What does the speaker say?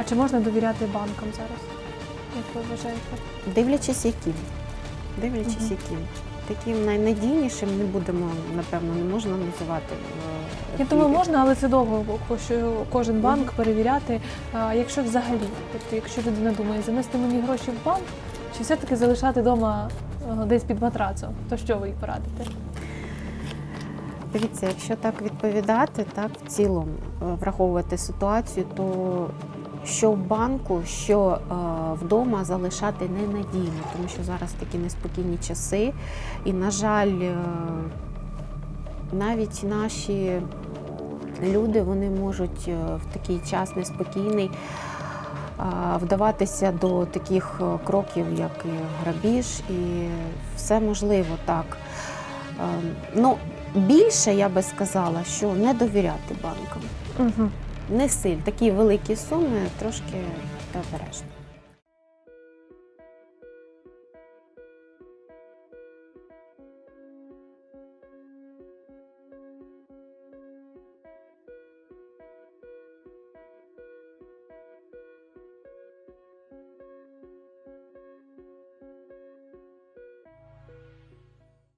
А чи можна довіряти банкам зараз? Як ви вважаєте? Дивлячись, яким. Дивлячись, Мгм. яким. Таким найнадійнішим не будемо, напевно, не можна називати. е, Я думаю, можна, але це довго, що кожен банк перевіряти. А якщо взагалі, тобто, якщо людина думає, занести мені гроші в банк, чи все-таки залишати вдома е, десь під матрацом, то що ви їй порадите? Дивіться, якщо так відповідати, так в цілому е, враховувати ситуацію, то що в банку, що е, вдома залишати ненадійно, тому що зараз такі неспокійні часи, і, на жаль, е, навіть наші люди вони можуть е, в такий час неспокійний вдаватися до таких кроків, як і грабіж, і все можливо так. Е, Ну, більше я би сказала, що не довіряти банкам. Угу. Не сильно. Такі великі суми трошки обережно.